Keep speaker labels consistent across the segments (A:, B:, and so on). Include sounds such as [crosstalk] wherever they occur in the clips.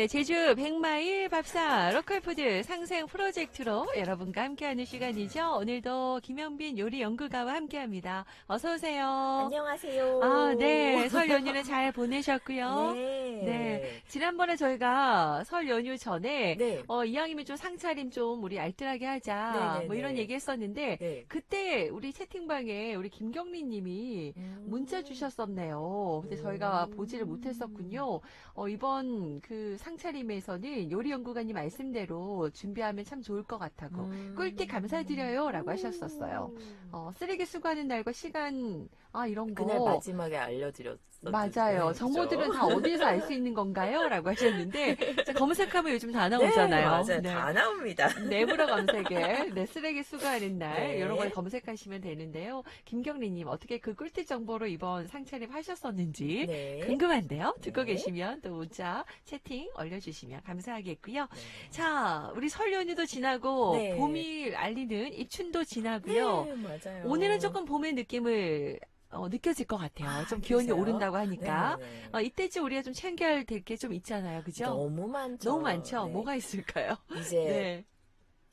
A: 네, 제주 백마일 밥상 로컬푸드 상생 프로젝트로 여러분과 함께하는 시간이죠. 오늘도 김영빈 요리 연구가와 함께합니다. 어서 오세요.
B: 안녕하세요.
A: 아, 네. 설 연휴는 잘 보내셨고요.
B: 네.
A: 네. 지난번에 저희가 설 연휴 전에
B: 네.
A: 어, 이왕이면 좀 상차림 좀 우리 알뜰하게 하자.
B: 네네네.
A: 뭐 이런 얘기 했었는데
B: 네.
A: 그때 우리 채팅방에 우리 김경민 님이
B: 음.
A: 문자 주셨었네요. 근데 저희가
B: 음.
A: 보지를 못했었군요. 어, 이번 그 상차림에서는 요리 연구가님 말씀대로 준비하면 참 좋을 것 같다고.
B: 음.
A: 꿀팁 감사드려요. 라고 하셨었어요. 어, 쓰레기 수거하는 날과 시간, 아, 이런 거.
B: 그날 마지막에 알려드렸었죠.
A: 맞아요. 정보들은 다 어디서 알 수 있는 건가요? 라고 하셨는데, 자, 검색하면 요즘 다 나오잖아요.
B: 네, 맞아요.
A: 네.
B: 다 나옵니다.
A: 내부러 검색에 네, 쓰레기 수거하는 날
B: 네.
A: 이런 걸 검색하시면 되는데요. 김경리님 어떻게 그 꿀팁 정보로 이번 상차림 하셨었는지
B: 네.
A: 궁금한데요. 듣고
B: 네.
A: 계시면 또 문자 채팅 올려주시면 감사하겠고요.
B: 네.
A: 자, 우리 설 연휴도 지나고
B: 네.
A: 봄이 알리는 입춘도 지나고요.
B: 네, 맞아요.
A: 오늘은 조금 봄의 느낌을 어, 느껴질 것 같아요.
B: 아,
A: 좀 기온이
B: 그러세요?
A: 오른다고 하니까.
B: 네, 네.
A: 어, 이때쯤 우리가 좀 챙겨야 될 게 좀 있잖아요. 그죠?
B: 너무 많죠.
A: 너무 많죠?
B: 네.
A: 뭐가 있을까요?
B: 이제
A: 네.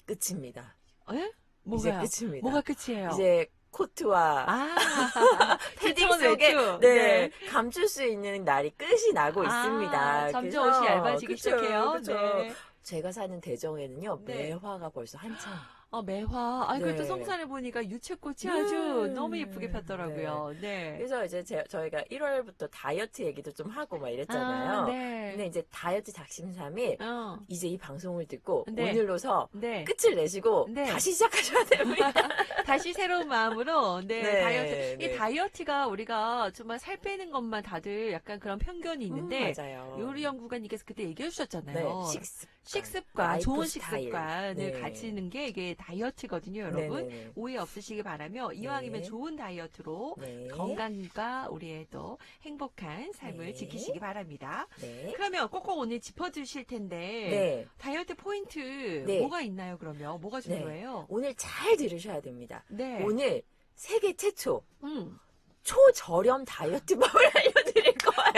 B: 끝입니다.
A: 예? 뭐가요?
B: 이제 끝입니다.
A: 뭐가 끝이에요?
B: 이제 코트와
A: 아, [laughs]
B: 패딩 속에
A: 외투.
B: 네, 감출 수 있는 날이 끝이 나고 있습니다.
A: 아, 점점
B: 그래서-
A: 옷이 얇아지기
B: 그쵸,
A: 시작해요.
B: 그쵸.
A: 네.
B: 제가 사는 대정에는요
A: 네.
B: 매화가 벌써 한참.
A: 어, 매화. 아, 그래도
B: 네.
A: 성산에 보니까 유채꽃이
B: 네.
A: 아주 너무 예쁘게 폈더라고요. 네.
B: 그래서 이제 제- 저희가 1월부터 다이어트 얘기도 좀 하고 막 이랬잖아요.
A: 아, 네.
B: 근데 이제 다이어트 작심삼일
A: 어,
B: 이제 이 방송을 듣고
A: 네.
B: 오늘로서
A: 네.
B: 끝을 내시고
A: 네.
B: 다시 시작하셔야 됩니다. [laughs]
A: 다시 새로운 마음으로, 네,
B: 네,
A: 다이어트. 이
B: 네.
A: 다이어트가 우리가 정말 살 빼는 것만 다들 약간 그런 편견이 있는데,
B: 음, 맞아요.
A: 요리 연구가님께서 그때 얘기해 주셨잖아요.
B: 네, 식습관,
A: 식습관, 좋은. 식습관을
B: 네.
A: 가지는 게 이게 다이어트거든요, 여러분.
B: 네네네.
A: 오해 없으시기 바라며 이왕이면
B: 네.
A: 좋은 다이어트로
B: 네.
A: 건강과 우리의 또 행복한 삶을
B: 네.
A: 지키시기 바랍니다.
B: 네.
A: 그러면 꼭꼭 오늘 짚어주실 텐데
B: 네.
A: 다이어트 포인트
B: 네.
A: 뭐가 있나요? 그러면 뭐가
B: 네.
A: 중요해요?
B: 오늘 잘 들으셔야 됩니다.
A: 네.
B: 오늘 세계 최초
A: 음.
B: 초저렴 다이어트법을 거예요. [laughs]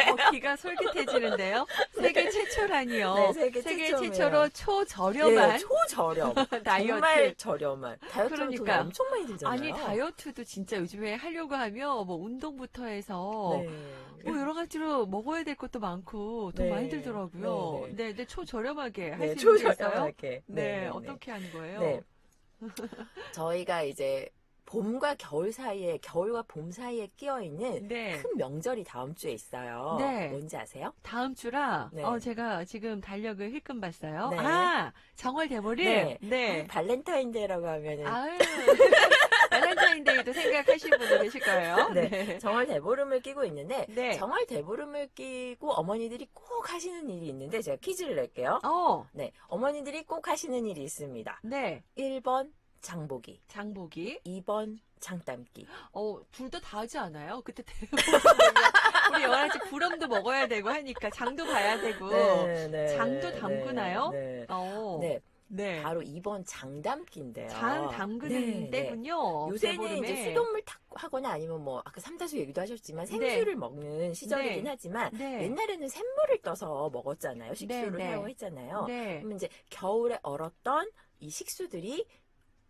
A: 어, 귀가 솔깃해지는데요. 세계 최초라니요.
B: 네, 세계 최초예요.
A: 최초로 초저렴한
B: 네, 초저렴. [laughs]
A: 다이어트.
B: 정말 저렴한. 다이어트는 돈이
A: 그러니까.
B: 엄청 많이 들잖아요.
A: 아니 다이어트도 진짜 요즘에 하려고 하면 뭐 운동부터 해서
B: 네.
A: 뭐 여러 가지로 먹어야 될 것도 많고 돈
B: 네.
A: 많이 들더라고요.
B: 네,
A: 네,
B: 네.
A: 네, 초저렴하게 할
B: 네,
A: 수 있어요.
B: 초저렴하게.
A: 네, 어떻게 하는 거예요?
B: 네. [laughs] 저희가 이제 봄과 겨울 사이에 겨울과 봄 사이에 끼어 있는
A: 네.
B: 큰 명절이 다음 주에 있어요.
A: 네.
B: 뭔지 아세요?
A: 다음 주라
B: 네.
A: 어 제가 지금 달력을 힐끔 봤어요.
B: 네.
A: 아 정월 대보름.
B: 네.
A: 네.
B: 발렌타인데이라고 하면은
A: 아유. [laughs] 발렌타인데이도 생각하시는 분들 계실 거예요. [laughs]
B: 네. 정월 대보름을 끼고 있는데
A: 네.
B: 정월 대보름을 끼고 어머니들이 꼭 하시는 일이 있는데 제가 퀴즈를 낼게요.
A: 어.
B: 네. 어머니들이 꼭 하시는 일이 있습니다.
A: 네.
B: 1번 장보기,
A: 장보기.
B: 2번 장담기.
A: 어, 둘 다 다 하지 않아요? 그때 대보름 [laughs] 우리 여러 가지 부럼도 먹어야 되고 하니까 장도 봐야 되고.
B: 네,
A: 장도 담그나요?
B: 네.
A: 어.
B: 네.
A: 네.
B: 바로 2번 장담기인데요.
A: 장 담그는
B: 네, 네.
A: 때군요.
B: 요새는
A: 대보름에.
B: 이제 수돗물 탁 하거나 아니면 뭐 아까 삼다수 얘기도 하셨지만 생수를 먹는 시절이긴
A: 네.
B: 하지만
A: 네.
B: 옛날에는 샘물을 떠서 먹었잖아요. 식수를
A: 네, 네.
B: 사용했잖아요.
A: 네.
B: 그러면 이제 겨울에 얼었던 이 식수들이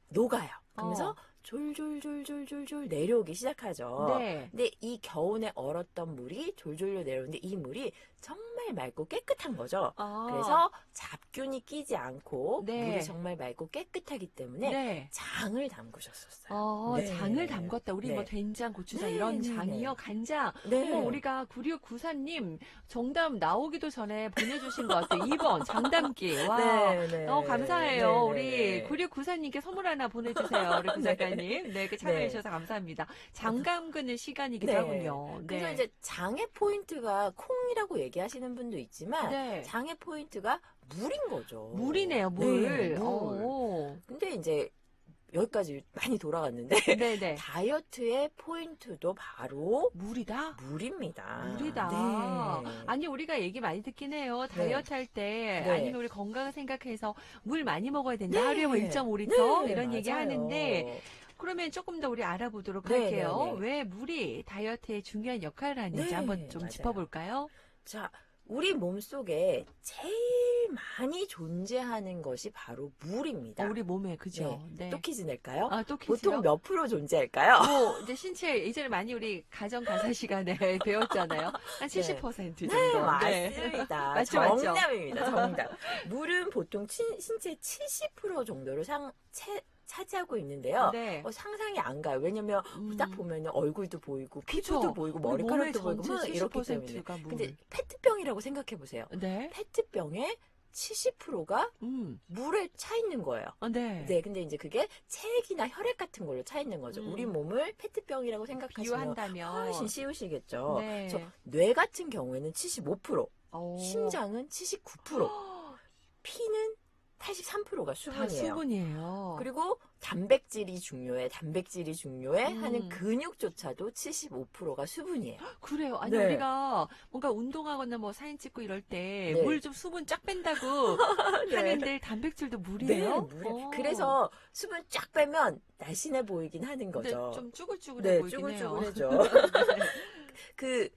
B: 녹아요. 그러면서
A: 어.
B: 졸졸졸졸졸졸 내려오기 시작하죠.
A: 네.
B: 근데 이 겨울에 얼었던 물이 졸졸로 내려오는데 이 물이 정말 맑고 깨끗한 거죠.
A: 아.
B: 그래서 잡균이 끼지 않고
A: 네.
B: 물이 정말 맑고 깨끗하기 때문에
A: 네.
B: 장을 담그셨었어요.
A: 어,
B: 네.
A: 장을 담궜다. 우리
B: 네.
A: 뭐 된장, 고추장
B: 네,
A: 이런
B: 네,
A: 장이요.
B: 네.
A: 간장.
B: 네.
A: 어머, 우리가 9694님 정답 나오기도 전에 보내주신 것 같아요. 2번 장담기. [laughs] 와.
B: 네, 네.
A: 어, 감사해요.
B: 네, 네,
A: 우리
B: 네.
A: 9694님께 선물 하나 보내주세요. [laughs] 우리 구작가님. 네, 그 참여해주셔서 감사합니다. 장 감그는 시간이기도
B: 네.
A: 하군요. 네.
B: 그래서 이제 장의 포인트가 콩이라고 얘기 하시는 분도 있지만
A: 네.
B: 장의 포인트가 물인 거죠.
A: 물이네요, 물.
B: 네, 물.
A: 어.
B: 근데 이제 여기까지 많이 돌아갔는데
A: 네네. [laughs]
B: 다이어트의 포인트도 바로
A: 물이다?
B: 물입니다.
A: 물이다.
B: 네.
A: 아니 우리가 얘기 많이 듣긴 해요. 다이어트 할때
B: 네.
A: 아니면 우리 건강을 생각해서 물 많이 먹어야 된다.
B: 네.
A: 하루에 뭐 1.5리터
B: 네,
A: 이런 얘기
B: 맞아요.
A: 하는데 그러면 조금 더 우리 알아보도록
B: 네,
A: 할게요.
B: 네, 네.
A: 왜 물이 다이어트에 중요한 역할을 하는지
B: 네,
A: 한번 좀
B: 맞아요.
A: 짚어볼까요?
B: 자, 우리 몸 속에 제일 많이 존재하는 것이 바로 물입니다.
A: 어, 우리 몸에 그죠? 네.
B: 또 퀴즈 낼까요?
A: 아, 또 퀴즈요?
B: 보통 몇 프로 존재할까요?
A: 뭐 이제 신체 예전에 많이 우리 가정 가사 시간에 [laughs] 배웠잖아요. 한 70% 정도.
B: 네, 맞습니다. [laughs]
A: 맞죠, 맞죠?
B: 정답입니다. 정답. 물은 보통 친- 신체 70% 정도를 상, 채, 차지하고 있는데요.
A: 네.
B: 어, 상상이 안 가요. 왜냐면
A: 음.
B: 딱 보면 얼굴도 보이고 피부도
A: 그쵸.
B: 보이고 머리카락도 보이고 막 이렇기 때문에.
A: 70%가 물.
B: 근데 페트병이라고 생각해 보세요.
A: 네.
B: 페트병의 70%가
A: 음.
B: 물에 차 있는 거예요.
A: 어, 네.
B: 네, 근데 이제 그게 체액이나 혈액 같은 걸로 차 있는 거죠.
A: 음.
B: 우리 몸을 페트병이라고 생각하시면 훨씬 쉬우시겠죠.
A: 네.
B: 그래서 뇌 같은 경우에는 75%,
A: 오.
B: 심장은 79%, [gasps] 피는 83%가
A: 다
B: 수분이에요.
A: 수분이에요.
B: 그리고 단백질이 중요해, 단백질이 중요해
A: 음.
B: 하는 근육조차도 75%가 수분이에요. [gasps]
A: 그래요. 아니
B: 네.
A: 우리가 뭔가 운동하거나 뭐 사진 찍고 이럴 때
B: 네.
A: 물좀 수분 쫙 뺀다고 [laughs] 하는데 단백질도 물이에요?
B: 네, 물에.
A: 어.
B: 그래서 수분 쫙 빼면 날씬해 보이긴 하는 거죠.
A: 좀 쭈글쭈글해
B: 네,
A: 보이긴 해요.
B: 쭈글쭈글해져. [laughs] 그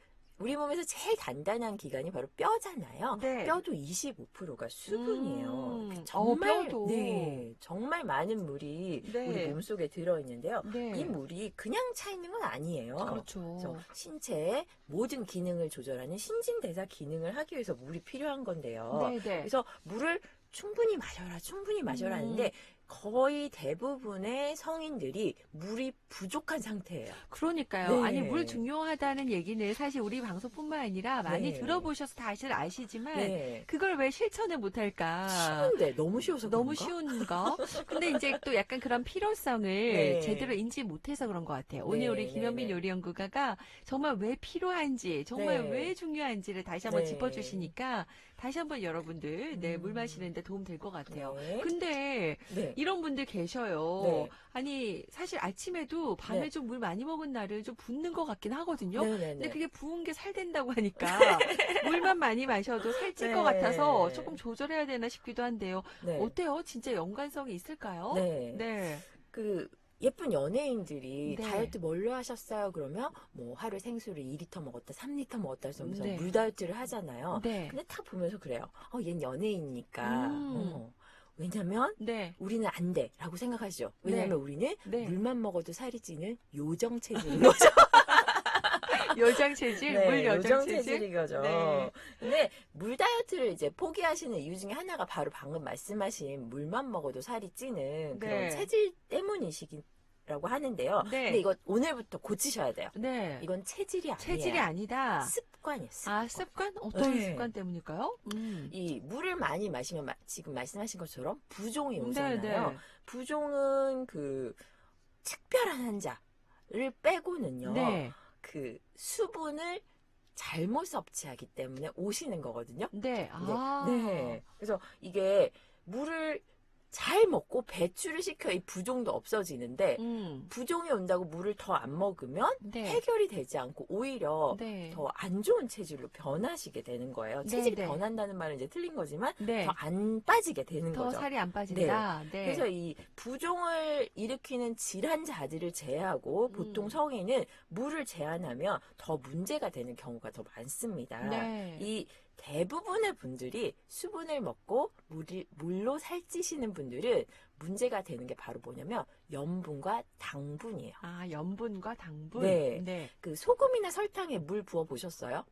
B: 우리 몸에서 제일 단단한 기관이 바로 뼈잖아요.
A: 네.
B: 뼈도 25%가 수분이에요.
A: 음.
B: 그
A: 어,
B: 정말
A: 뼈도.
B: 네, 정말 많은 물이
A: 네.
B: 우리 몸 속에 들어 있는데요.
A: 네.
B: 이 물이 그냥 차 있는 건 아니에요.
A: 그렇죠.
B: 그래서 신체의 모든 기능을 조절하는 신진대사 기능을 하기 위해서 물이 필요한 건데요.
A: 네, 네.
B: 그래서 물을 충분히 마셔라, 충분히 마셔라
A: 음.
B: 하는데 거의 대부분의 성인들이 물이 부족한 상태예요.
A: 그러니까요.
B: 네.
A: 아니 물 중요하다는 얘기는 사실 우리 방송뿐만 아니라 많이
B: 네.
A: 들어보셔서 다들 아시지만
B: 네.
A: 그걸 왜 실천을 못할까?
B: 쉬운데 너무 쉬워서
A: 너무? 쉬운 거. 근데 이제 또 약간 그런 필요성을
B: 네.
A: 제대로 인지 못해서 그런 것 같아요. 오늘
B: 네,
A: 우리
B: 네,
A: 김현민
B: 네.
A: 요리연구가가 정말 왜 필요한지, 정말
B: 네.
A: 왜 중요한지를 다시 한번
B: 네.
A: 짚어주시니까 다시 한번 여러분들 네, 물
B: 음.
A: 마시는데 도움 될 것 같아요.
B: 네.
A: 근데
B: 네.
A: 이런 분들 계셔요.
B: 네.
A: 아니 사실 아침에도 밤에
B: 네.
A: 좀물 많이 먹은 날은 좀 붓는 것 같긴 하거든요.
B: 네네네.
A: 근데 그게 부은 게 살 된다고 하니까 [laughs] 물만 많이 마셔도 살찔 것
B: 네.
A: 같아서 조금 조절해야 되나 싶기도 한데요.
B: 네.
A: 어때요? 진짜 연관성이 있을까요?
B: 네.
A: 네.
B: 그 예쁜 연예인들이
A: 네.
B: 다이어트 뭘로 하셨어요? 그러면 뭐 하루 생수를 2리터 먹었다, 3리터 먹었다 무슨
A: 네.
B: 물 다이어트를 하잖아요.
A: 네.
B: 근데 딱 보면서 그래요. 어, 얜 연예인이니까.
A: 음.
B: 어. 왜냐면
A: 네.
B: 우리는 안 돼. 라고 생각하시죠. 왜냐면 우리는
A: 네.
B: 물만 먹어도 살이 찌는 요정 체질인 거죠.
A: 여장 체질,
B: 네,
A: 물
B: 요정
A: 체질.
B: 체질인 거죠.
A: 네.
B: 근데 물 다이어트를 이제 포기하시는 이유 중에 하나가 바로 방금 말씀하신 물만 먹어도 살이 찌는 그런
A: 네.
B: 체질 때문이시 라고 하는데요.
A: 네.
B: 근데 이거 오늘부터 고치셔야 돼요.
A: 네.
B: 이건 체질이 아니에요.
A: 체질이 아니다.
B: 습관이에요. 습관.
A: 아, 습관? 어떤
B: 네.
A: 습관 때문일까요? 음.
B: 이 물을 많이 마시면 마- 지금 말씀하신 것처럼 부종이
A: 네,
B: 오잖아요.
A: 네.
B: 부종은 그 특별한 환자를 빼고는요.
A: 네.
B: 그 수분을 잘못 섭취하기 때문에 오시는 거거든요.
A: 네. 아.
B: 네. 그래서 이게 물을 잘 먹고 배출을 시켜 이 부종도 없어지는데
A: 음.
B: 부종이 온다고 물을 더 안 먹으면
A: 네.
B: 해결이 되지 않고 오히려
A: 네.
B: 더안 좋은 체질로 변하시게 되는 거예요.
A: 네,
B: 체질이
A: 네.
B: 변한다는 말은 이제 틀린 거지만
A: 네.
B: 더안 빠지게 되는
A: 더
B: 거죠.
A: 살이 안 빠진다. 네.
B: 그래서 이 부종을 일으키는 질환 자들을 제외하고 보통
A: 음.
B: 성인은 물을 제한하면 더 문제가 되는 경우가 더 많습니다.
A: 네.
B: 이 대부분의 분들이 수분을 먹고 물이, 물로 살찌시는 분들은 문제가 되는 게 바로 뭐냐면 염분과 당분이에요.
A: 아, 염분과 당분.
B: 네.
A: 네.
B: 그 소금이나 설탕에 물 부어 보셨어요?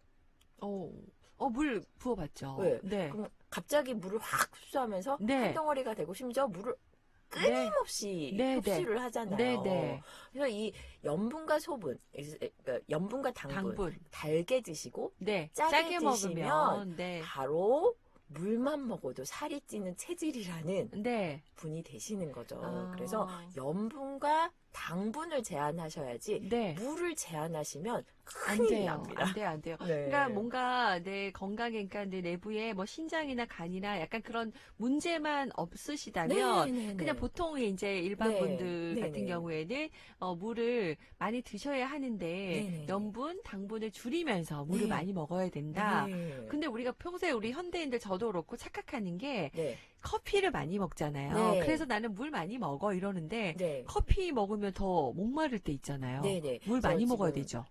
A: 어, 어, 물 부어봤죠.
B: 네.
A: 네.
B: 그럼 갑자기 물을 확 흡수하면서
A: 네.
B: 한 덩어리가 되고 심지어 물을
A: 네.
B: 끊임없이
A: 네,
B: 흡수를 하잖아요.
A: 네, 네.
B: 그래서 이 염분과 소분, 그러니까 염분과 당분,
A: 당분.
B: 달게 드시고
A: 네.
B: 짜게
A: 짜게,
B: 드시면
A: 먹으면, 네.
B: 바로 물만 먹어도 살이 찌는 체질이라는
A: 네.
B: 분이 되시는 거죠.
A: 아.
B: 그래서 염분과 당분을 제한하셔야지
A: 네.
B: 물을 제한하시면
A: 안 돼요.
B: 납니다.
A: 안 돼요, 안 돼요.
B: 네.
A: 그러니까 뭔가 내 건강에, 그러니까 내 내부에 뭐 신장이나 간이나 약간 그런 문제만 없으시다면
B: 네, 네, 네.
A: 그냥 보통 이제 일반
B: 네,
A: 분들
B: 네,
A: 같은
B: 네.
A: 경우에는 어, 물을 많이 드셔야 하는데
B: 네, 네.
A: 염분, 당분을 줄이면서 물을
B: 네.
A: 많이 먹어야 된다.
B: 네.
A: 근데 우리가 평소에 우리 현대인들 저도 그렇고 착각하는 게
B: 네.
A: 커피를 많이 먹잖아요.
B: 네.
A: 그래서 나는 물 많이 먹어 이러는데
B: 네.
A: 커피 먹으면 더 목마를 때 있잖아요.
B: 네, 네. 물저
A: 많이 먹어야 되죠.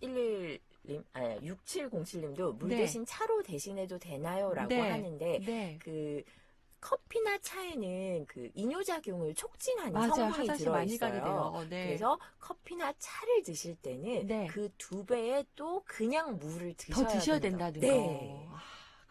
B: 2011 님, 아, 6707님도 물
A: 네.
B: 대신 차로 대신해도 되나요?라고
A: 네.
B: 하는데
A: 네.
B: 그 커피나 차에는 그 이뇨작용을 촉진하는
A: 맞아요.
B: 성분이 들어있어요.
A: 돼요. 네.
B: 그래서 커피나 차를 드실 때는
A: 네.
B: 그두 배의 또 그냥 물을 드셔야
A: 더 드셔야
B: 된다.
A: 된다는
B: 네.
A: 거.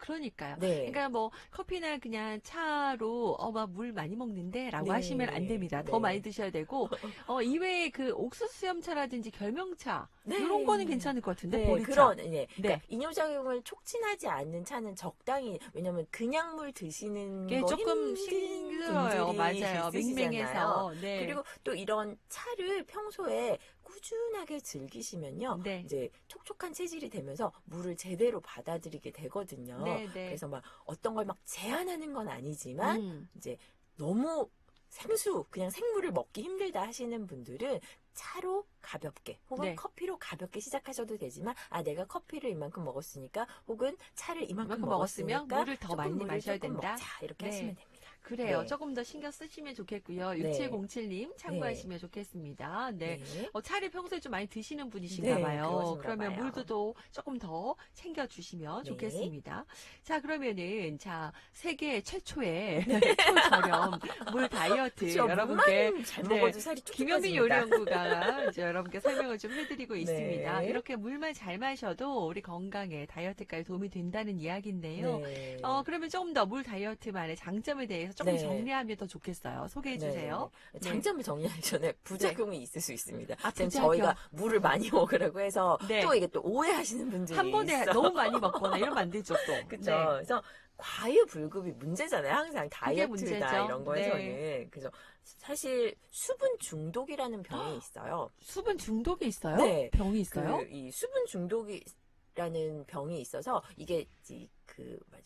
A: 아, 그러니까요.
B: 네.
A: 그러니까 뭐 커피나 그냥 차로 어막 물 많이 먹는데라고
B: 네.
A: 하시면 안 됩니다. 더
B: 네.
A: 많이 드셔야 되고 [laughs] 어 이외에 그 옥수수 수염차라든지 결명차
B: 네.
A: 이런 거는 괜찮을 것 같은데
B: 네,
A: 보리차.
B: 그런 네.
A: 네.
B: 그러니까 이뇨작용을 촉진하지 않는 차는 적당히 왜냐면 그냥 물 드시는 게거
A: 조금 힘들어요. 맞아요. 맹맹해서. 네.
B: 그리고 또 이런 차를 평소에 꾸준하게 즐기시면요.
A: 네.
B: 이제 촉촉한 체질이 되면서 물을 제대로 받아들이게 되거든요.
A: 네, 네.
B: 그래서 막 어떤 걸 막 제한하는 건 아니지만
A: 음.
B: 이제 너무 생수 그냥 생물을 먹기 힘들다 하시는 분들은 차로 가볍게 혹은
A: 네.
B: 커피로 가볍게 시작하셔도 되지만 아 내가 커피를 이만큼 먹었으니까 혹은 차를 이만큼
A: 이만큼 먹었으면 물을 더 많이
B: 물을
A: 마셔야 된다.
B: 먹자 이렇게
A: 네.
B: 하시면 됩니다.
A: 그래요.
B: 네.
A: 조금 더 신경 쓰시면 좋겠고요.
B: 네.
A: 6707님 참고하시면 좋겠습니다. 네.
B: 네.
A: 어, 차를 평소에 좀 많이 드시는 분이신가
B: 네,
A: 봐요. 그러면
B: 봐요.
A: 물도 또 조금 더 챙겨주시면
B: 네.
A: 좋겠습니다. 자, 그러면은, 자, 세계 최초의
B: 네. [laughs]
A: 초저렴 물 다이어트
B: 그쵸,
A: 여러분께 네. 김현민. 요리연구가 이제 여러분께 설명을 좀 해드리고
B: 네.
A: 있습니다. 이렇게 물만 잘 마셔도 우리 건강에 다이어트까지 도움이 된다는 이야기인데요.
B: 네.
A: 어, 그러면 조금 더 물 다이어트만의 장점에 대해서 조금
B: 네.
A: 정리하면 더 좋겠어요. 소개해 주세요.
B: 네. 장점을 정리하기 전에 부작용이 있을 수 있습니다.
A: 아,
B: 지금
A: 부작용.
B: 저희가 물을 많이 먹으라고 해서
A: 네.
B: 또 이게 또 오해하시는 분들이
A: 한 번에
B: 있어.
A: 너무 많이 먹거나 이러면 안 되죠, 또. [laughs]
B: 그죠.
A: 네.
B: 그래서 과유불급이 문제잖아요. 항상 다이어트다. 이런 거에서는. 그래서 사실 수분 중독이라는 병이 있어요.
A: 수분 중독이 있어요?
B: 네.
A: 병이 있어요?
B: 그 이 수분 중독이라는 병이 있어서 이게 이- 그 맞아.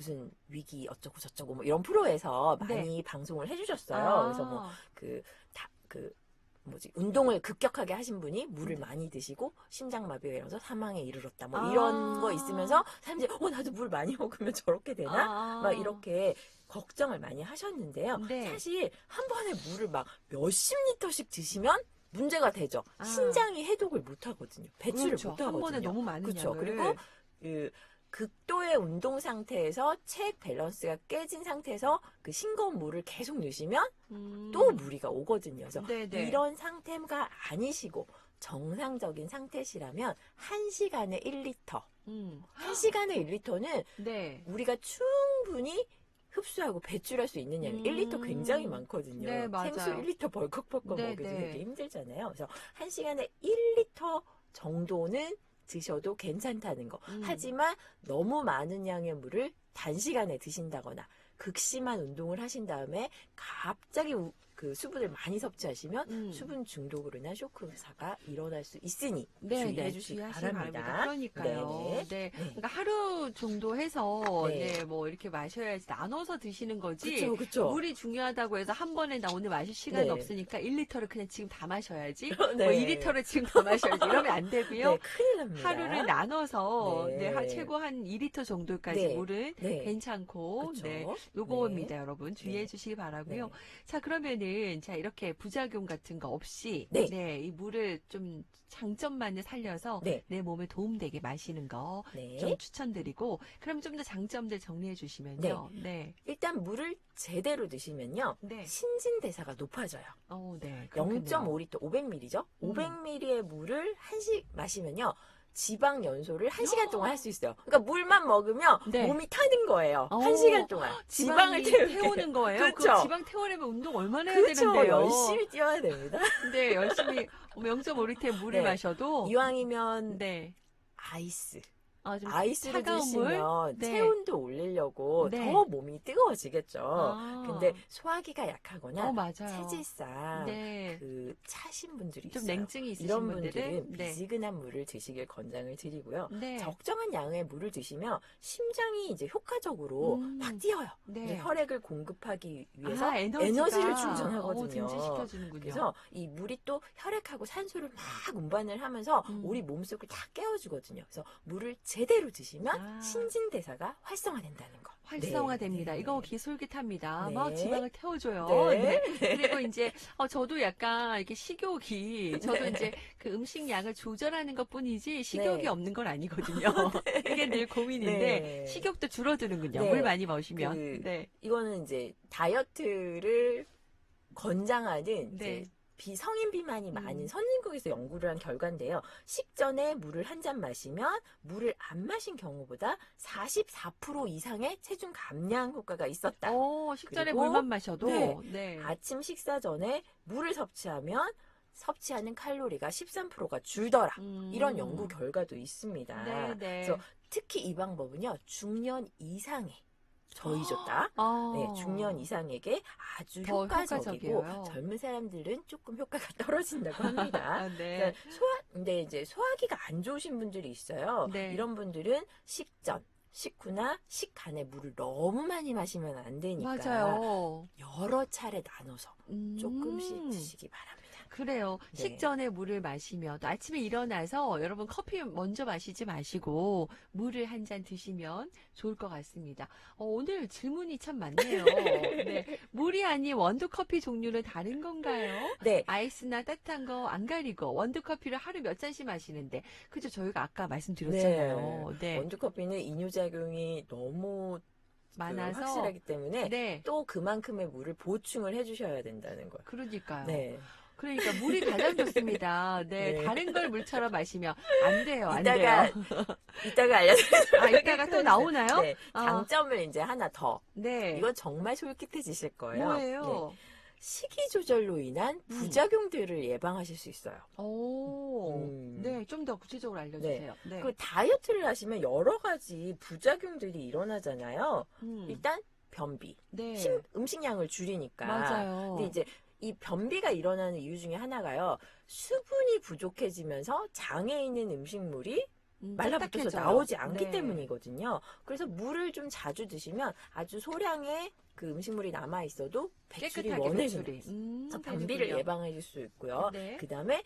B: 무슨 위기 어쩌고 저쩌고 뭐 이런 프로에서
A: 네.
B: 많이 방송을 해주셨어요.
A: 아,
B: 그래서 뭐그다그 뭐지 운동을 급격하게 하신 분이 물을
A: 네.
B: 많이 드시고 심장마비가 일어나서 사망에 이르렀다 뭐
A: 아.
B: 이런 거 있으면서 사람들이 어 나도 물 많이 먹으면 저렇게 되나
A: 아.
B: 막 이렇게 걱정을 많이 하셨는데요.
A: 네.
B: 사실 한 번에 물을 막 몇십 리터씩 드시면 문제가 되죠.
A: 아.
B: 신장이 해독을 못 하거든요. 배출을
A: 그렇죠. 못한
B: 하거든요.
A: 번에 너무 많은
B: 그렇죠.
A: 양을.
B: 그리고 그 극도의 운동 상태에서 체액 밸런스가 깨진 상태에서 그 싱거운 물을 계속 넣으시면
A: 음.
B: 또 무리가 오거든요. 그래서
A: 네네.
B: 이런 상태가 아니시고 정상적인 상태시라면 1시간에 1리터.
A: 음.
B: 1시간에 1리터는
A: 네.
B: 우리가 충분히 흡수하고 배출할 수 있는 양이
A: 음.
B: 1리터 굉장히 많거든요.
A: 네.
B: 생수 1리터 벌컥벌컥
A: 네,
B: 먹기도
A: 네.
B: 되게 힘들잖아요. 그래서 1시간에 1리터 정도는 드셔도 괜찮다는 거.
A: 음.
B: 하지만 너무 많은 양의 물을 단시간에 드신다거나 극심한 운동을 하신 다음에 갑자기 우- 그 수분을 많이 섭취하시면
A: 음.
B: 수분 중독으로 인한 쇼크 사가 일어날 수 있으니
A: 네,
B: 주의해
A: 네,
B: 주시기 바랍니다.
A: 바랍니다. 그러니까요.
B: 네네.
A: 네. 그러니까 하루 정도 해서
B: 네.
A: 네, 뭐 이렇게 마셔야지 나눠서 드시는 거지.
B: 그렇죠, 그렇죠.
A: 물이 중요하다고 해서 한 번에 나 오늘 마실 시간이
B: 네.
A: 없으니까 1리터를 그냥 지금 다 마셔야지. [laughs]
B: 네.
A: 뭐 2리터를 지금 다 마셔야지. 이러면 안 되고요.
B: 네, 큰일 납니다.
A: 하루를 나눠서
B: 네.
A: 네, 한 최고 한 2리터 정도까지
B: 네.
A: 물은
B: 네.
A: 괜찮고
B: 그쵸.
A: 네. 요거입니다,
B: 네.
A: 여러분. 주의해
B: 네.
A: 주시기 바라고요.
B: 네.
A: 자, 그러면 은 자, 이렇게 부작용 같은 거 없이
B: 네.
A: 이 물을 좀 장점만을 살려서
B: 네.
A: 내 몸에 도움되게 마시는 거
B: 네.
A: 좀 추천드리고 그럼 좀 더 장점들 정리해 주시면요. 네.
B: 일단 물을 제대로 드시면요.
A: 네.
B: 신진대사가 높아져요.
A: 어, 네. 그렇겠네요.
B: 0.5리터, 500ml죠?
A: 음.
B: 500ml의 물을 한씩 마시면요. 지방 연소를 한시간 동안 할 수 있어요. 그러니까 물만 먹으면
A: 네.
B: 몸이 타는 거예요.
A: 어,
B: 한시간 동안. 지방을 태우게.
A: 태우는 [laughs] 거예요. 그
B: 그렇죠.
A: 지방 태우려면 운동 얼마나 해야
B: 그렇죠.
A: 되는데요.
B: 열심히 뛰어야 됩니다. [laughs]
A: 네, 열심히 0.5리터의 물을
B: 네.
A: 마셔도
B: 이왕이면
A: 네.
B: 아이스.
A: 아, 좀
B: 아이스를
A: 차가운 물?
B: 드시면
A: 네.
B: 체온도 올리려고
A: 네.
B: 더 몸이 뜨거워지겠죠.
A: 아.
B: 근데 소화기가 약하거나
A: 어, 맞아요.
B: 체질상
A: 네.
B: 그 차신 분들이
A: 좀
B: 있어요.
A: 냉증이 있으신
B: 이런
A: 분들은
B: 분들은
A: 네.
B: 미지근한 물을 드시길 권장을 드리고요.
A: 네.
B: 적정한 양의 물을 드시면 심장이 이제 효과적으로
A: 음.
B: 막 뛰어요.
A: 네.
B: 혈액을 공급하기 위해서
A: 아, 에너지가,
B: 에너지를
A: 어,
B: 충전하거든요. 그래서 이 물이 또 혈액하고 산소를 막 운반을 하면서
A: 음.
B: 우리 몸속을 다 깨워주거든요. 그래서 물을 제대로 드시면
A: 아.
B: 신진대사가 활성화된다는 거.
A: 활성화됩니다.
B: 네, 네.
A: 이거 기솔깃합니다.
B: 네.
A: 막 지방을 태워줘요.
B: 네.
A: 네. 그리고 이제 어, 저도 약간 이렇게 식욕이 저도
B: 네.
A: 이제 그 음식 양을 조절하는 것뿐이지 식욕이
B: 네.
A: 없는 건 아니거든요. [laughs] 이게 늘 고민인데
B: 네.
A: 식욕도 줄어드는군요.
B: 네.
A: 물 많이 마시면.
B: 그
A: 네.
B: 이거는 이제 다이어트를 권장하는 이제
A: 네.
B: 비성인 비만이 많은
A: 음.
B: 선진국에서 연구를 한 결과인데요. 식전에 물을 한 잔 마시면 물을 안 마신 경우보다 44% 이상의 체중 감량 효과가 있었다.
A: 어, 식전에
B: 그리고-
A: 물만 마셔도
B: 네.
A: 네.
B: 아침 식사 전에 물을 섭취하면 섭취하는 칼로리가 13%가 줄더라.
A: 음.
B: 이런 연구 결과도 있습니다.
A: 네, 네.
B: 그래서 특히 이 방법은요, 중년 이상에 저희 줬다.
A: 어.
B: 네, 중년 이상에게 아주
A: 더
B: 효과적이고
A: 효과적이에요.
B: 젊은 사람들은 조금 효과가 [laughs] 떨어진다고 합니다.
A: 아, [laughs] 네.
B: 그러니까 소화, 근데 이제 소화기가 안 좋으신 분들이 있어요.
A: 네.
B: 이런 분들은 식전, 식후나 식간에 물을 너무 많이 마시면 안 되니까
A: 맞아요.
B: 여러 차례 나눠서
A: 음.
B: 조금씩 드시기 바랍니다.
A: 그래요.
B: 네.
A: 식전에 물을 마시면 또 아침에 일어나서 여러분 커피 먼저 마시지 마시고 물을 한 잔 드시면 좋을 것 같습니다. 어, 오늘 질문이 참 많네요. [laughs] 네. 물이 아닌 원두 커피 종류는 다른 건가요?
B: 네,
A: 아이스나 따뜻한 거 안 가리고 원두 커피를 하루 몇 잔씩 마시는데 그죠 저희가 아까 말씀드렸잖아요. 네.
B: 원두 커피는 이뇨작용이 너무 그
A: 많아서
B: 확실하기 때문에
A: 네.
B: 또 그만큼의 물을 보충을 해주셔야 된다는 거예요.
A: 그러니까요.
B: 네.
A: 그러니까 물이 가장 좋습니다. 네,
B: 네.
A: 다른 걸 물처럼 마시면 안 돼요. 안
B: 이따가
A: 돼요.
B: 이따가 알려드리도록
A: 아, 이따가 또 나오나요?
B: 네,
A: 아.
B: 장점을 이제 하나 더.
A: 네.
B: 이건 정말 솔깃해지실 거예요.
A: 뭐예요?
B: 네, 식이 조절로 인한
A: 음.
B: 부작용들을 예방하실 수 있어요.
A: 오,
B: 음.
A: 네, 좀 더 구체적으로 알려주세요. 네.
B: 그 다이어트를 하시면 여러 가지 부작용들이 일어나잖아요.
A: 음,
B: 일단 변비,
A: 네,
B: 식- 음식량을 줄이니까.
A: 맞아요.
B: 근데 이제 이 변비가 일어나는 이유 중에 하나가요. 수분이 부족해지면서 장에 있는 음식물이
A: 음,
B: 말라붙어서
A: 딱딱해져요.
B: 나오지 않기
A: 네.
B: 때문이거든요. 그래서 물을 좀 자주 드시면 아주 소량의 그 음식물이 남아 있어도 배출이
A: 깨끗하게
B: 원해진다.
A: 배출이. 음,
B: 변비를
A: 되는군요.
B: 예방해 줄 수 있고요.
A: 네.
B: 그 다음에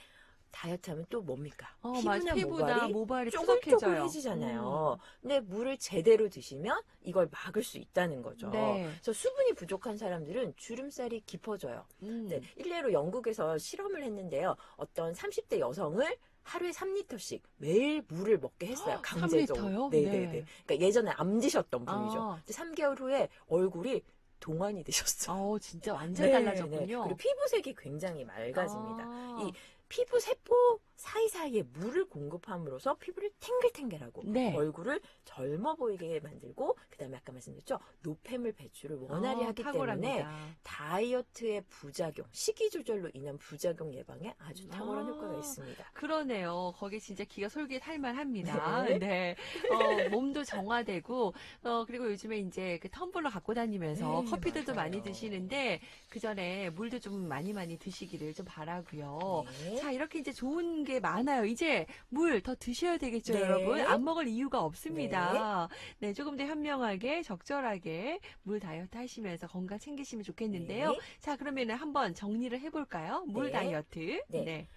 B: 다이어트 하면 또 뭡니까?
A: 어, 맞아. 피부나
B: 모발이. 쪼글쪼글해지잖아요. 근데 물을 제대로 드시면 이걸 막을 수 있다는 거죠.
A: 네.
B: 그래서 수분이 부족한 사람들은 주름살이 깊어져요.
A: 음,
B: 네, 일례로 영국에서 실험을 했는데요. 어떤 30대 여성을 하루에 3리터씩 매일 물을 먹게 했어요. [gasps]
A: 헉,
B: 강제적으로.
A: 3 리터요?
B: 네네네.
A: 네.
B: 그러니까 예전에 암 드셨던 분이죠.
A: 아.
B: 근데 3개월 후에 얼굴이 동안이 [laughs] 되셨어요.
A: 어, 진짜 완전
B: 네,
A: 달라졌군요.
B: 네. 그리고 피부색이 굉장히 맑아집니다.
A: 아,
B: 이 피부 세포 사이 사이에 물을 공급함으로써 피부를 탱글탱글하고
A: 네.
B: 얼굴을 젊어 보이게 만들고 그다음에 아까 말씀드렸죠 노폐물 배출을 원활히
A: 어,
B: 하기
A: 탁월합니다.
B: 때문에 다이어트의 부작용 식이 조절로 인한 부작용 예방에 아주 탁월한
A: 아.
B: 효과가 있습니다.
A: 그러네요. 거기 진짜 기가 솔깃할 만합니다.
B: 네. [laughs]
A: 네. 어, 몸도 정화되고 어 그리고 요즘에 이제 그 텀블러 갖고 다니면서
B: 네,
A: 커피들도. 많이 드시는데 그 전에 물도 좀 많이 많이 드시기를 좀 바라고요.
B: 네.
A: 자, 이렇게 이제 좋은 게 많아요. 이제 물 더 드셔야 되겠죠,
B: 네.
A: 여러분? 안 먹을 이유가 없습니다. 네. 조금 더 현명하게, 적절하게 물 다이어트 하시면서 건강 챙기시면 좋겠는데요.
B: 네.
A: 자, 그러면 한번 정리를 해볼까요? 물
B: 네.
A: 다이어트.
B: 네.
A: 네.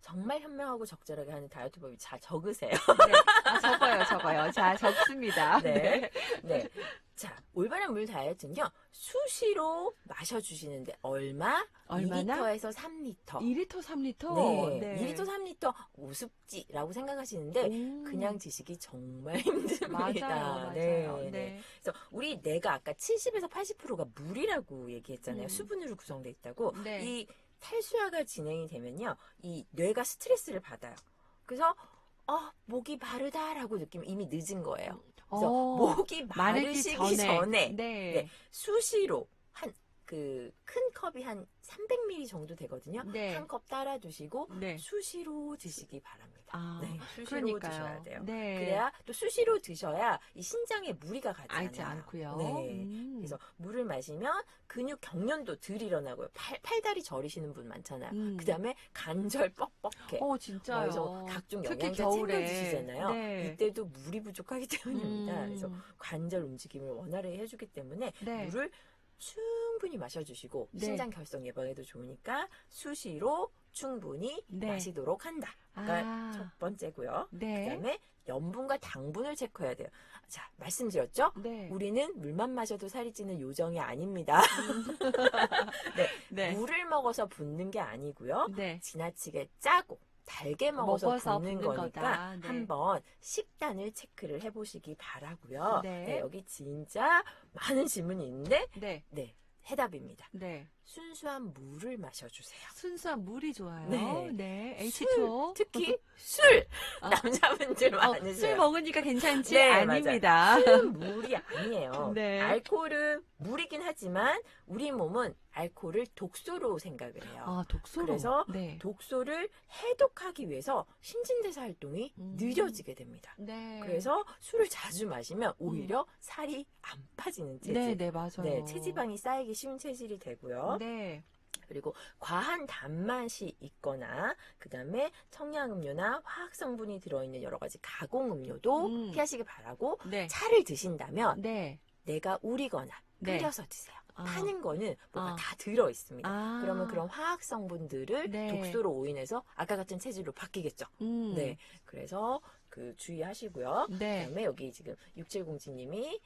B: 정말 현명하고 적절하게 하는 다이어트 법이 잘 적으세요.
A: 네. 아, 적어요, 적어요. 자, 적습니다. [laughs]
B: 네. 네. 자, 올바른 물 다이어트는요, 수시로 마셔주시는데, 얼마?
A: 얼마나?
B: 2리터에서 3리터.
A: 2리터, 3리터?
B: 네. 2리터, 3리터 우습지라고 생각하시는데,
A: 오.
B: 그냥 드시기 정말 [laughs] 힘듭니다.
A: 맞아요, 맞아요.
B: 네,
A: 네.
B: 네. 그래서 우리 뇌가 아까 70에서 80%가 물이라고 얘기했잖아요.
A: 음.
B: 수분으로 구성돼 있다고.
A: 네.
B: 이 탈수화가 진행이 되면요, 이 뇌가 스트레스를 받아요. 그래서 어, 목이 마르다라고 느끼면 이미 늦은 거예요. 그래서
A: 어,
B: 목이 마르시기
A: 전에.
B: 전에,
A: 네.
B: 네. 수시로 한 그 큰 컵이 한 300ml 정도 되거든요.
A: 네.
B: 한 컵 따라 두시고
A: 네.
B: 수시로 드시기 바랍니다.
A: 아,
B: 네, 수시로
A: 그러니까요.
B: 드셔야 돼요.
A: 네.
B: 그래야 또 수시로 드셔야 이 신장에 무리가 가지.
A: 알지 않고요.
B: 네.
A: 음.
B: 그래서 물을 마시면 근육 경련도 덜 일어나고요. 팔, 팔다리 저리시는 분 많잖아요.
A: 음.
B: 그다음에 관절 뻑뻑해.
A: 어, 진짜요.
B: 그래서 각종 영양제
A: 겨울에.
B: 챙겨 드시잖아요.
A: 네.
B: 이때도 물이 부족하기 때문입니다.
A: 음.
B: 그래서 관절 움직임을 원활히 해주기 때문에
A: 네.
B: 물을 충분히 마셔주시고
A: 네.
B: 신장 결석 예방에도 좋으니까 수시로 충분히
A: 네.
B: 마시도록 한다. 그러니까
A: 아,
B: 첫 번째고요.
A: 네.
B: 그다음에 염분과 당분을 체크해야 돼요. 자, 말씀드렸죠?
A: 네.
B: 우리는 물만 마셔도 살이 찌는 요정이 아닙니다. [laughs]
A: 네.
B: 물을 먹어서 붓는 게 아니고요.
A: 네.
B: 지나치게 짜고 달게 먹어서,
A: 먹어서
B: 붓는
A: 붓는
B: 거니까.
A: 네.
B: 한번 식단을 체크를 해보시기 바라고요.
A: 네.
B: 여기 진짜 많은 질문이 있는데
A: 네.
B: 네 해답입니다.
A: 네.
B: 순수한 물을 마셔주세요.
A: 순수한 물이 좋아요.
B: 네.
A: 네.
B: 술,
A: H2O.
B: 특히 술
A: 아.
B: 남자분들
A: 어,
B: 많으세요.
A: 술 먹으니까 괜찮지?
B: 네,
A: 아닙니다.
B: 술은 물이 아니에요. [laughs]
A: 네.
B: 알코올은 물이긴 하지만 우리 몸은 알코올을 독소로 생각을 해요.
A: 아, 독소로.
B: 그래서
A: 네.
B: 독소를 해독하기 위해서 신진대사 활동이
A: 음.
B: 느려지게 됩니다.
A: 네.
B: 그래서 술을 자주 마시면 오히려 살이 안 빠지는 체질.
A: 네, 네, 맞아요.
B: 네, 체지방이 쌓이기 쉬운 체질이 되고요.
A: 네.
B: 그리고 과한 단맛이 있거나 그다음에 청량음료나 화학 성분이 들어있는 여러 가지 가공 음료도
A: 음.
B: 피하시기 바라고
A: 네.
B: 차를 드신다면
A: 네.
B: 내가 우리거나
A: 네.
B: 끓여서 드세요.
A: 아.
B: 파는 거는 뭐가
A: 아.
B: 다 들어 있습니다.
A: 아.
B: 그러면 그런 화학 성분들을
A: 네.
B: 독소로 오인해서 아까 같은 체질로 바뀌겠죠.
A: 음.
B: 네. 그래서 그 주의하시고요.
A: 네.
B: 그다음에 여기 지금 6707님이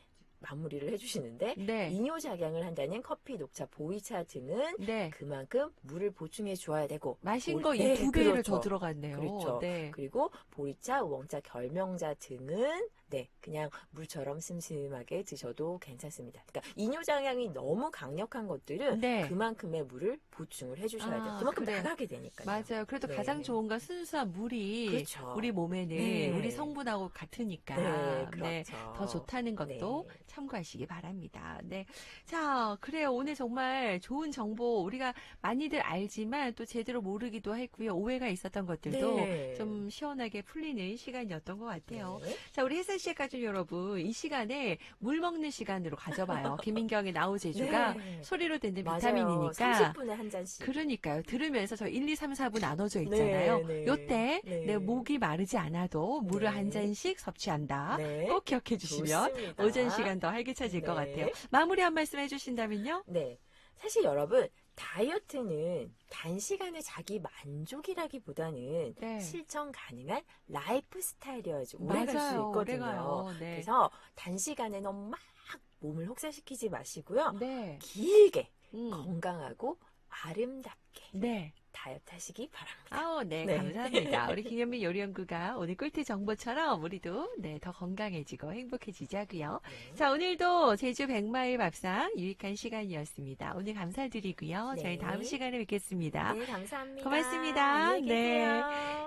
B: 마무리를 해주시는데
A: 네.
B: 이뇨작용을 한다는 커피, 녹차, 보이차 등은
A: 네.
B: 그만큼 물을 보충해 줘야 되고
A: 마신
B: 볼-
A: 거이
B: 네,
A: 두 배를
B: 그렇죠.
A: 더 들어갔네요.
B: 그렇죠.
A: 네.
B: 그리고 보리차, 우엉차, 결명자 등은 네, 그냥 물처럼 슴슴하게 드셔도 괜찮습니다. 그러니까 이뇨장향이 너무 강력한 것들은
A: 네.
B: 그만큼의 물을 보충을 해주셔야 돼요.
A: 아,
B: 그만큼
A: 그래.
B: 나가게 되니까요.
A: 맞아요. 그래도
B: 네.
A: 가장 좋은 건 순수한 물이
B: 그렇죠.
A: 우리 몸에는
B: 네.
A: 우리 성분하고 같으니까
B: 네,
A: 네
B: 그렇죠.
A: 더 좋다는 것도
B: 네.
A: 참고하시기 바랍니다. 네, 자 그래요. 오늘 정말 좋은 정보 우리가 많이들 알지만 또 제대로 모르기도 했고요. 오해가 있었던 것들도
B: 네.
A: 좀 시원하게 풀리는 시간이었던 것 같아요. 자 우리 회사 3시까지 여러분 이 시간에 물 먹는 시간으로 가져봐요. [laughs] 김인경의 나우제주가
B: 네.
A: 소리로 듣는 비타민이니까.
B: 30분에 한 잔씩.
A: 그러니까요. 들으면서 저 1, 2, 3, 4분 나눠져 네, 있잖아요.
B: 네, 네.
A: 요때 내 목이 마르지 않아도 물을 한 네. 잔씩 섭취한다.
B: 네.
A: 꼭 기억해 주시면
B: 좋습니다.
A: 오전 시간 더 활기차질 것 같아요. 마무리 한 말씀 해주신다면요.
B: 네. 사실 여러분 다이어트는 단시간에 자기 만족이라기보다는
A: 네.
B: 실천 가능한 라이프 스타일이어야지 오래 갈 수. 있거든요.
A: 네.
B: 그래서 단시간에 너무 막 몸을 혹사시키지 마시고요.
A: 네.
B: 길게
A: 음.
B: 건강하고 아름답게
A: 네.
B: 다이어트 하시기 바랍니다.
A: 아우, 네,
B: 네.
A: 감사합니다. 우리 [laughs] 김현민 요리연구가 오늘 꿀팁 정보처럼 우리도 네, 더 건강해지고 행복해지자고요.
B: 네.
A: 자, 오늘도 제주 백마일 밥상 유익한 시간이었습니다. 오늘 감사드리고요. 저희
B: 네.
A: 다음 시간에 뵙겠습니다.
B: 네, 감사합니다.
A: 고맙습니다. 네.